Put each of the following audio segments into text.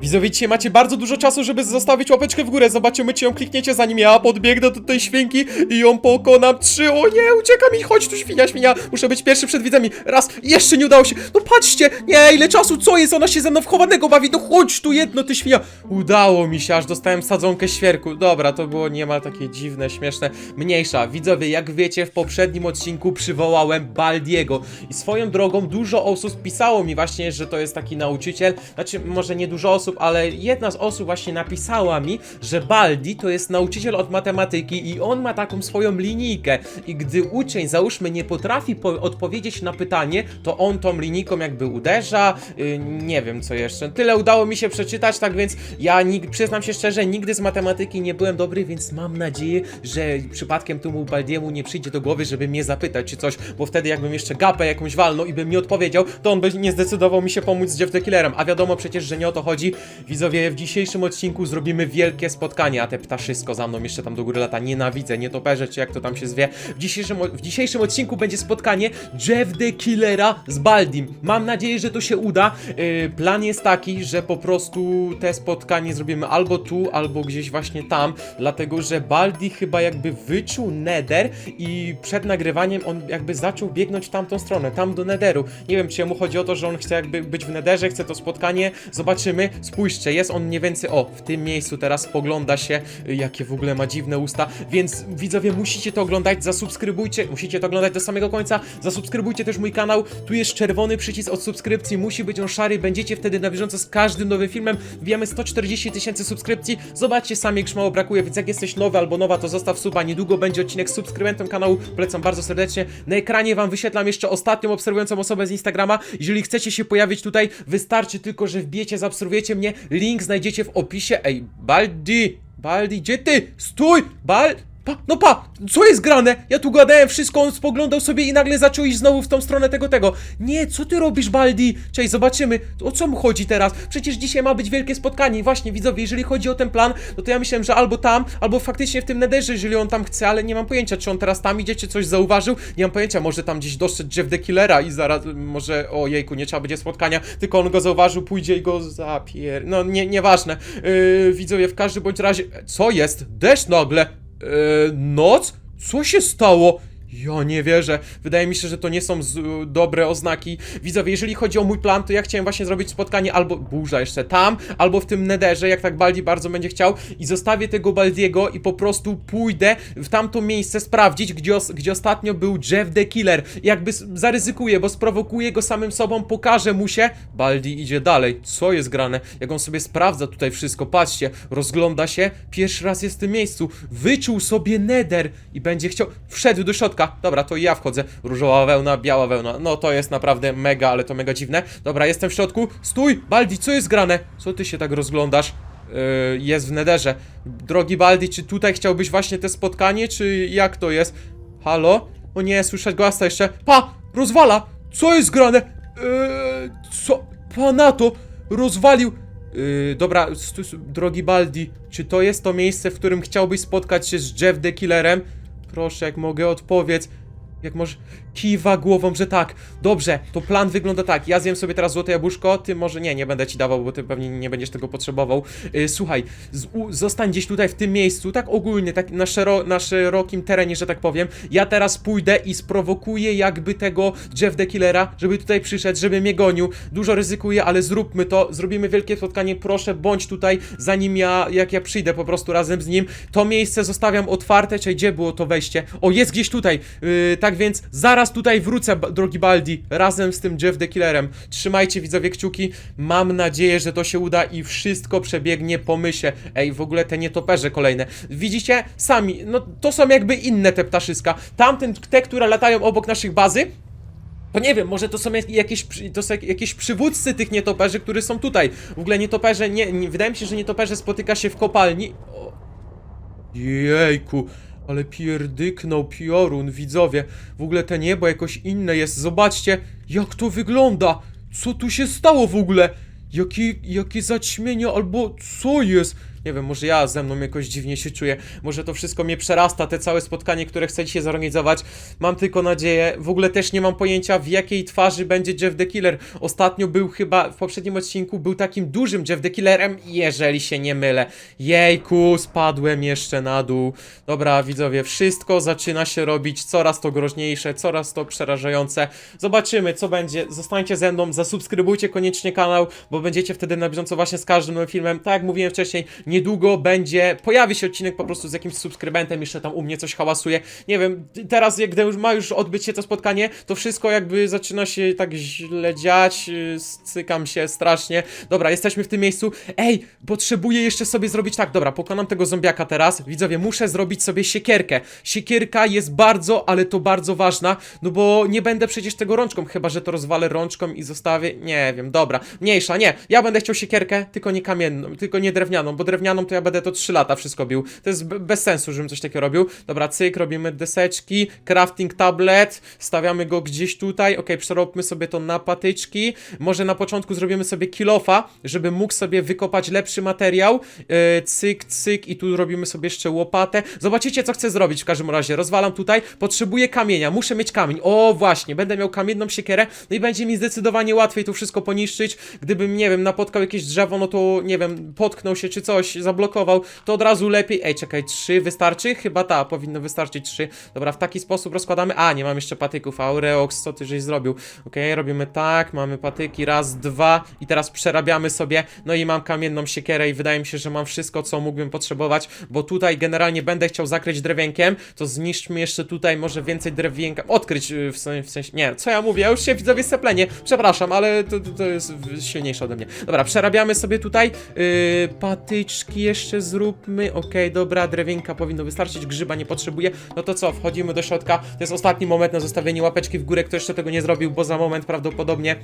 Widzowie, dzisiaj macie bardzo dużo czasu, żeby zostawić łapeczkę w górę. Zobaczymy, czy ją klikniecie, zanim ja podbiegnę do tej świnki i ją pokonam. Trzy, o nie, ucieka mi, chodź tu świnia, świnia. Muszę być pierwszy przed widzami. Raz, jeszcze nie udało się. No patrzcie, nie, ile czasu, co jest? Ona się ze mną w chowanego bawi, no chodź tu jedno, ty świnia. Udało mi się, aż dostałem sadzonkę świerku. Dobra, to było niemal takie dziwne, śmieszne. Mniejsza, widzowie, jak wiecie, w poprzednim odcinku przywołałem Baldiego. I swoją drogą dużo osób pisało mi właśnie, że to jest taki nauczyciel. Znaczy, może nie dużo osób, ale jedna z osób właśnie napisała mi, że Baldi to jest nauczyciel od matematyki i on ma taką swoją linijkę. I gdy uczeń, załóżmy, nie potrafi po odpowiedzieć na pytanie, to on tą linijką jakby uderza. Yy, nie wiem co jeszcze. Tyle udało mi się przeczytać, tak więc ja przyznam się szczerze, nigdy z matematyki nie byłem dobry, więc mam nadzieję, że przypadkiem temu Baldiemu nie przyjdzie do głowy, żeby mnie zapytać czy coś, bo wtedy jakbym jeszcze gapę jakąś walnął i bym mi odpowiedział, to on by nie zdecydował mi się pomóc z Jeff the Killerem, a wiadomo przecież, że nie o to chodzi. Widzowie, w dzisiejszym odcinku zrobimy wielkie spotkanie, a te ptaszysko za mną jeszcze tam do góry lata, nienawidzę, nietoperze, czy jak to tam się zwie. W dzisiejszym, w dzisiejszym odcinku będzie spotkanie Jeff the Killera z Baldim. Mam nadzieję, że to się uda. Yy, plan jest taki, że po prostu te spotkanie zrobimy albo tu, albo gdzieś właśnie tam, dlatego że Baldi chyba jakby wyczuł Nether i przed nagrywaniem on jakby zaczął biegnąć w tamtą stronę, tam do Netheru. Nie wiem, czy mu chodzi o to, że on chce jakby być w Netherze, chce to spotkanie, zobaczymy. Spójrzcie, jest on mniej więcej, o, w tym miejscu teraz spogląda się, y, jakie w ogóle ma dziwne usta, więc widzowie musicie to oglądać, zasubskrybujcie, musicie to oglądać do samego końca, zasubskrybujcie też mój kanał, tu jest czerwony przycisk od subskrypcji, musi być on szary, będziecie wtedy na bieżąco z każdym nowym filmem, wbijamy 140 tysięcy subskrypcji, zobaczcie sami, jak mało brakuje, więc jak jesteś nowy albo nowa, to zostaw suba, niedługo będzie odcinek z subskrybentem kanału, polecam bardzo serdecznie, na ekranie wam wyświetlam jeszcze ostatnią obserwującą osobę z Instagrama, jeżeli chcecie się pojawić tutaj, wystarczy tylko, że wbijecie, zaobserwujecie mnie, link znajdziecie w opisie, ej, Baldi, Baldi, gdzie ty? Stój! Bal... Pa, no pa! Co jest grane? Ja tu gadałem wszystko, on spoglądał sobie i nagle zaczął iść znowu w tą stronę tego, tego. Nie, co ty robisz, Baldi? Cześć, zobaczymy. O co mu chodzi teraz? Przecież dzisiaj ma być wielkie spotkanie. I właśnie, widzowie, jeżeli chodzi o ten plan, no to ja myślałem, że albo tam, albo faktycznie w tym nederze, jeżeli on tam chce, ale nie mam pojęcia, czy on teraz tam idzie, czy coś zauważył. Nie mam pojęcia, może tam gdzieś doszedł Jeff the Killera i zaraz, może, o jejku, nie trzeba będzie spotkania, tylko on go zauważył, pójdzie i go zapier... No, nie, nieważne. Yy, widzowie, w każdym bądź razie... Co jest? Deszcz nagle! Eee, noc? Co się stało? Ja nie wierzę. Wydaje mi się, że to nie są dobre oznaki. Widzowie, jeżeli chodzi o mój plan, to ja chciałem właśnie zrobić spotkanie albo burza jeszcze tam, albo w tym nederze, jak tak Baldi bardzo będzie chciał i zostawię tego Baldiego i po prostu pójdę w tamto miejsce sprawdzić, gdzie, os gdzie ostatnio był Jeff the Killer. Jakby zaryzykuję, bo sprowokuję go samym sobą, pokażę mu się. Baldi idzie dalej. Co jest grane? Jak on sobie sprawdza tutaj wszystko, patrzcie, rozgląda się, pierwszy raz jest w tym miejscu, wyczuł sobie nether i będzie chciał, wszedł do środka, dobra, to i ja wchodzę, różowa wełna, biała wełna, no to jest naprawdę mega, ale to mega dziwne, dobra, jestem w środku, stój, Baldi, co jest grane? Co ty się tak rozglądasz? Yy, jest w nederze. Drogi Baldi, czy tutaj chciałbyś właśnie te spotkanie, czy jak to jest? Halo? O nie, słyszę głasa jeszcze. Pa! Rozwala! Co jest grane? Yy, co? Pana to! Rozwalił! Yy, dobra, drogi Baldi, czy to jest to miejsce, w którym chciałbyś spotkać się z Jeff the Killerem? Proszę, jak mogę, odpowiedz. Jak może. Kiwa głową, że tak. Dobrze, to plan wygląda tak. Ja zjem sobie teraz złote jabłuszko, ty może nie, nie będę ci dawał, bo ty pewnie nie będziesz tego potrzebował. Yy, słuchaj, z, u, zostań gdzieś tutaj w tym miejscu, tak ogólnie, tak na, szero, na szerokim terenie, że tak powiem. Ja teraz pójdę i sprowokuję jakby tego Jeff the Killera, żeby tutaj przyszedł, żeby mnie gonił. Dużo ryzykuję, ale zróbmy to. Zrobimy wielkie spotkanie. Proszę, bądź tutaj, zanim ja, jak ja przyjdę po prostu razem z nim. To miejsce zostawiam otwarte, czyli gdzie było to wejście? O, jest gdzieś tutaj. Yy, tak więc zaraz tutaj wrócę, drogi Baldi, razem z tym Jeff the Killerem. Trzymajcie widzowie kciuki. Mam nadzieję, że to się uda i wszystko przebiegnie po mysie. Ej, w ogóle te nietoperze kolejne. Widzicie? Sami, no to są jakby inne te ptaszyska. Tamten, te, które latają obok naszych bazy, to nie wiem, może to są jak- jakieś, to są jak- jakieś przywódcy tych nietoperzy, którzy są tutaj. W ogóle nietoperze, nie, nie wydaje mi się, że nietoperze spotyka się w kopalni. O. Jejku, ale pierdyknął piorun, widzowie. W ogóle te niebo jakoś inne jest. Zobaczcie, jak to wygląda. Co tu się stało w ogóle? Jakie, jakie zaćmienie albo co jest? Nie wiem, może ja ze mną jakoś dziwnie się czuję. Może to wszystko mnie przerasta, te całe spotkanie, które chcę dzisiaj zorganizować. Mam tylko nadzieję. W ogóle też nie mam pojęcia, w jakiej twarzy będzie Jeff the Killer. Ostatnio był chyba, w poprzednim odcinku był takim dużym Jeff the Killerem, jeżeli się nie mylę. Jejku, spadłem jeszcze na dół. Dobra, widzowie, wszystko zaczyna się robić coraz to groźniejsze, coraz to przerażające. Zobaczymy, co będzie. Zostańcie ze mną, zasubskrybujcie koniecznie kanał, bo będziecie wtedy na bieżąco właśnie z każdym nowym filmem. Tak jak mówiłem wcześniej, niedługo będzie, pojawi się odcinek po prostu z jakimś subskrybentem, jeszcze tam u mnie coś hałasuje. Nie wiem, teraz jak gdy już ma już odbyć się to spotkanie, to wszystko jakby zaczyna się tak źle dziać, yy, cykam się strasznie. Dobra, jesteśmy w tym miejscu. Ej, potrzebuję jeszcze sobie zrobić tak, dobra, pokonam tego zombiaka teraz. Widzowie, muszę zrobić sobie siekierkę. Siekierka jest bardzo, ale to bardzo ważna, no bo nie będę przecież tego rączką, chyba że to rozwalę rączką i zostawię, nie wiem, dobra, mniejsza, nie, ja będę chciał siekierkę, tylko nie kamienną, tylko nie drewnianą, bo drewnianą to ja będę to 3 lata wszystko bił, to jest be- bez sensu, żebym coś takiego robił, dobra, cyk, robimy deseczki, crafting tablet, stawiamy go gdzieś tutaj, ok, przeróbmy sobie to na patyczki, może na początku zrobimy sobie kilofa, żeby mógł sobie wykopać lepszy materiał, yy, cyk, cyk i tu robimy sobie jeszcze łopatę, zobaczycie co chcę zrobić w każdym razie, rozwalam tutaj, potrzebuję kamienia, muszę mieć kamień, o właśnie, będę miał kamienną siekierę, no i będzie mi zdecydowanie łatwiej tu wszystko poniszczyć, gdybym, nie wiem, napotkał jakieś drzewo, no to, nie wiem, potknął się czy coś, zablokował, to od razu lepiej, ej, czekaj, trzy wystarczy? Chyba ta, powinno wystarczyć trzy, dobra, w taki sposób rozkładamy, a, nie mam jeszcze patyków, Aureox, co ty żeś zrobił, okej, robimy tak, mamy patyki, raz, dwa i teraz przerabiamy sobie, no i mam kamienną siekierę i wydaje mi się, że mam wszystko, co mógłbym potrzebować, bo tutaj generalnie będę chciał zakryć drewienkiem, to zniszczmy jeszcze tutaj może więcej drewienka, odkryć y, w sensie, w sensie, nie, co ja mówię, ja już się widzowie seplenie, przepraszam, ale to, to, to jest silniejsze ode mnie. Dobra, przerabiamy sobie tutaj, yy, patyczki jeszcze zróbmy, okej, dobra, drewienka powinno wystarczyć, grzyba nie potrzebuję, no to co, wchodzimy do środka, to jest ostatni moment na zostawienie łapeczki w górę, kto jeszcze tego nie zrobił, bo za moment prawdopodobnie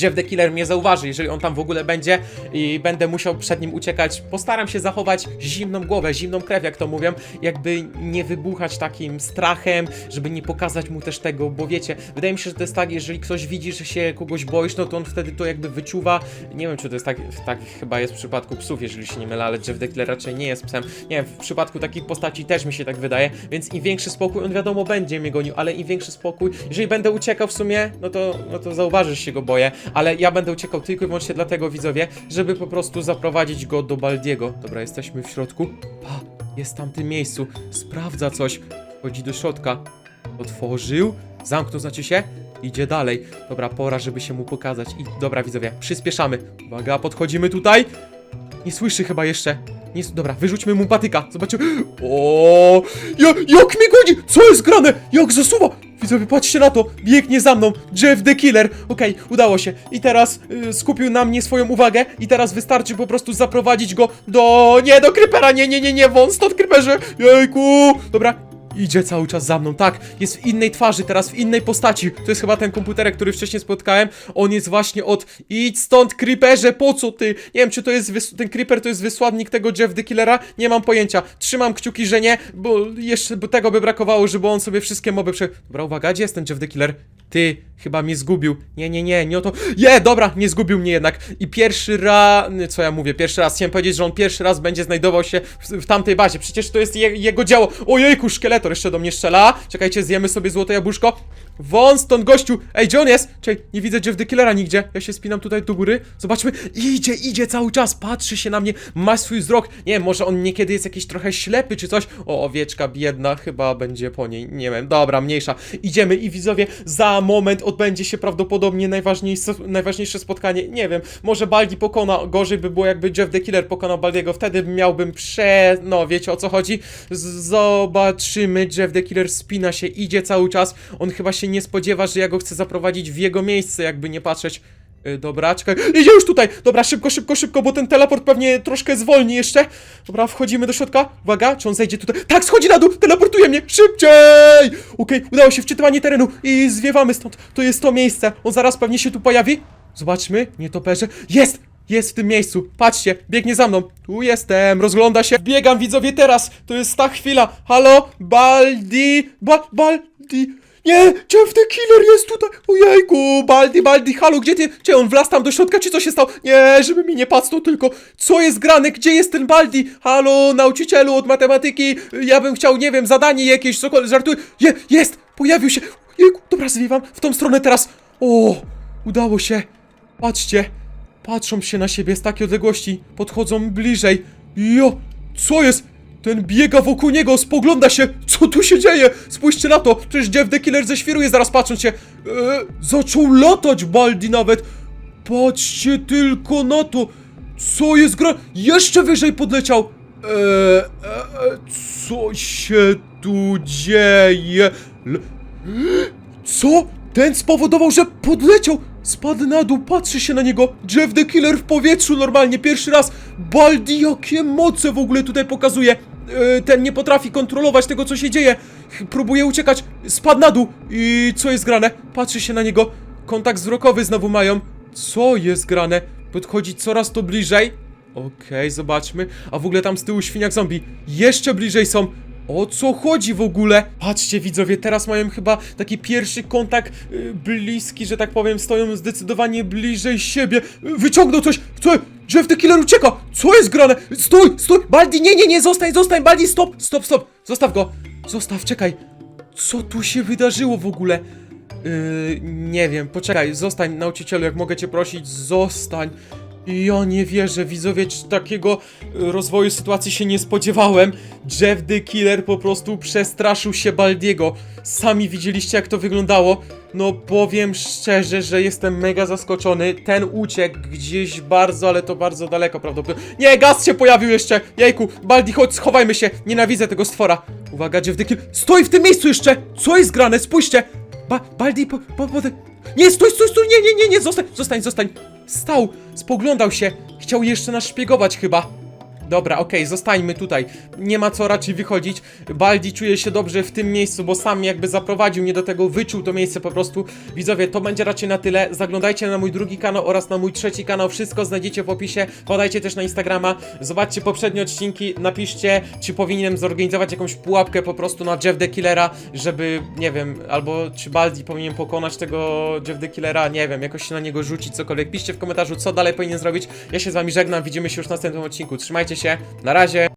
Jeff the Killer mnie zauważy, jeżeli on tam w ogóle będzie i będę musiał przed nim uciekać. Postaram się zachować zimną głowę, zimną krew, jak to mówią, jakby nie wybuchać takim strachem, żeby nie pokazać mu też tego, bo wiecie, wydaje mi się, że to jest tak, jeżeli ktoś widzi, że się kogoś boisz, no to on wtedy to jakby wyczuwa. Nie wiem, czy to jest tak, tak chyba jest w przypadku psów, jeżeli się nie mylę, ale Jeff the Killer raczej nie jest psem. Nie wiem, w przypadku takich postaci też mi się tak wydaje, więc im większy spokój, on wiadomo będzie mnie gonił, ale im większy spokój, jeżeli będę uciekał w sumie, no to, no to zauważysz się go boję, ale ja będę uciekał tylko i wyłącznie dlatego, widzowie, żeby po prostu zaprowadzić go do Baldiego. Dobra, jesteśmy w środku. Pa, jest w tamtym miejscu. Sprawdza coś. Chodzi do środka. Otworzył. Zamknął, znaczy się. Idzie dalej. Dobra, pora, żeby się mu pokazać. I dobra, widzowie, przyspieszamy. Uwaga, podchodzimy tutaj. Nie słyszy chyba jeszcze. Nie, s- dobra, wyrzućmy mu patyka. Zobaczymy. O, ja, jak mi godzi! Co jest grane? Jak zasuwa? Widzowie, patrzcie na to. Biegnie za mną. Jeff the Killer. Okej, udało się. I teraz y, skupił na mnie swoją uwagę. I teraz wystarczy po prostu zaprowadzić go do... Nie, do Creepera. Nie, nie, nie, nie. Wąt stąd, Creeperze. Jejku. Dobra, Idzie cały czas za mną, tak, jest w innej twarzy, teraz w innej postaci. To jest chyba ten komputerek, który wcześniej spotkałem. On jest właśnie od idź stąd, creeperze, po co ty? Nie wiem, czy to jest wys- ten creeper to jest wysłannik tego Jeff the Killera, nie mam pojęcia. Trzymam kciuki, że nie, bo jeszcze tego by brakowało, żeby on sobie wszystkie moby prze... Dobra, uwaga, gdzie jest ten Jeff the Killer? Ty, chyba mnie zgubił. Nie, nie, nie, nie o to. Je, dobra, nie zgubił mnie jednak. I pierwszy raz. Co ja mówię? Pierwszy raz. Chciałem powiedzieć, że on pierwszy raz będzie znajdował się w, w tamtej bazie. Przecież to jest je, jego dzieło. Ojejku, szkieletor jeszcze do mnie strzela. Czekajcie, zjemy sobie złote jabłuszko. Wąt stąd, gościu! Ej, gdzie on jest? Czekaj, nie widzę Jeff the Killera nigdzie. Ja się spinam tutaj do góry. Zobaczmy. Idzie, idzie cały czas. Patrzy się na mnie. Ma swój wzrok. Nie wiem, może on niekiedy jest jakiś trochę ślepy czy coś. O, owieczka biedna. Chyba będzie po niej. Nie wiem. Dobra, mniejsza. Idziemy i widzowie, za moment odbędzie się prawdopodobnie najważniejsze, najważniejsze spotkanie. Nie wiem, może Baldi pokona. Gorzej by było, jakby Jeff the Killer pokonał Baldiego. Wtedy miałbym prze... No, wiecie o co chodzi? Z zobaczymy. Jeff the Killer spina się, idzie cały czas. On chyba się nie spodziewa, że ja go chcę zaprowadzić w jego miejsce, jakby nie patrzeć. Y, Dobra, czekaj. Idzie już tutaj! Dobra, szybko, szybko, szybko, bo ten teleport pewnie troszkę zwolni jeszcze. Dobra, wchodzimy do środka. Uwaga, czy on zejdzie tutaj? Tak, schodzi na dół! Teleportuje mnie! Szybciej! Okej, udało się wczytywanie terenu i zwiewamy stąd. To jest to miejsce. On zaraz pewnie się tu pojawi. Zobaczmy, nietoperze. Jest! Jest w tym miejscu. Patrzcie, biegnie za mną. Tu jestem, rozgląda się. Biegam, widzowie, teraz. To jest ta chwila. Halo, Baldi, ba, Baldi. Nie, Jeff the Killer jest tutaj! Ojejku, Baldi, Baldi, halo, gdzie ty? Czy on wlazł tam do środka, czy co się stało? Nie, żeby mi nie pacnął tylko. Co jest grane? Gdzie jest ten Baldi? Halo, nauczycielu od matematyki, ja bym chciał, nie wiem, zadanie jakieś, cokolwiek, żartuję. Je, jest, pojawił się. Jejku, dobra, zwiewam w tą stronę teraz. O, udało się. Patrzcie, patrzą się na siebie z takiej odległości, podchodzą bliżej. Jo, co jest? Ten biega wokół niego, spogląda się, co tu się dzieje? Spójrzcie na to, przecież Jeff the Killer zeświruje zaraz patrząc się. E, zaczął latać Baldi nawet. Patrzcie tylko na to. Co jest gra... Jeszcze wyżej podleciał. Eee, e, e, co się tu dzieje? L co? Ten spowodował, że podleciał! Spadł na dół, patrzy się na niego. Jeff the Killer w powietrzu normalnie, pierwszy raz. Baldi, jakie moce w ogóle tutaj pokazuje. E, ten nie potrafi kontrolować tego, co się dzieje. Próbuje uciekać, spadł na dół. I co jest grane? Patrzy się na niego. Kontakt wzrokowy znowu mają. Co jest grane? Podchodzi coraz to bliżej. Okej, zobaczmy. A w ogóle tam z tyłu świniak zombie. Jeszcze bliżej są. O co chodzi w ogóle? Patrzcie widzowie, teraz mają chyba taki pierwszy kontakt y, bliski, że tak powiem, stoją zdecydowanie bliżej siebie. Y, Wyciągnął coś! Co? Jeff the Killer ucieka! Co jest grane? Stój, stój! Baldi, nie, nie, nie, zostań, zostań, Baldi, stop, stop, stop! Zostaw go! Zostaw, czekaj! Co tu się wydarzyło w ogóle? Yy, nie wiem, poczekaj, zostań, nauczycielu, jak mogę cię prosić, zostań. Ja nie wierzę, widzowie, takiego y, rozwoju sytuacji się nie spodziewałem. Jeff the Killer po prostu przestraszył się Baldiego. Sami widzieliście, jak to wyglądało. No, powiem szczerze, że jestem mega zaskoczony. Ten uciekł gdzieś bardzo, ale to bardzo daleko prawdopodobnie. Nie, gaz się pojawił jeszcze! Jejku, Baldi, chodź, schowajmy się! Nienawidzę tego stwora. Uwaga, Jeff the Killer. Stoi w tym miejscu jeszcze! Co jest grane? Spójrzcie! Ba Baldi, po, po, po, nie, stój, stój, stój, nie, nie, nie, nie, zostań, zostań, zostań. Stał, spoglądał się, chciał jeszcze nas szpiegować chyba. Dobra, okej, zostańmy tutaj. Nie ma co raczej wychodzić. Baldi czuje się dobrze w tym miejscu, bo sam jakby zaprowadził mnie do tego, wyczuł to miejsce po prostu. Widzowie, to będzie raczej na tyle. Zaglądajcie na mój drugi kanał oraz na mój trzeci kanał. Wszystko znajdziecie w opisie. Podajcie też na Instagrama. Zobaczcie poprzednie odcinki. Napiszcie, czy powinienem zorganizować jakąś pułapkę po prostu na Jeff the Killera, żeby, nie wiem, albo czy Baldi powinien pokonać tego Jeff the Killera, nie wiem, jakoś się na niego rzucić, cokolwiek. Piszcie w komentarzu, co dalej powinien zrobić. Ja się z wami żegnam. Widzimy się już w następnym odcinku. Trzymajcie się. Na razie.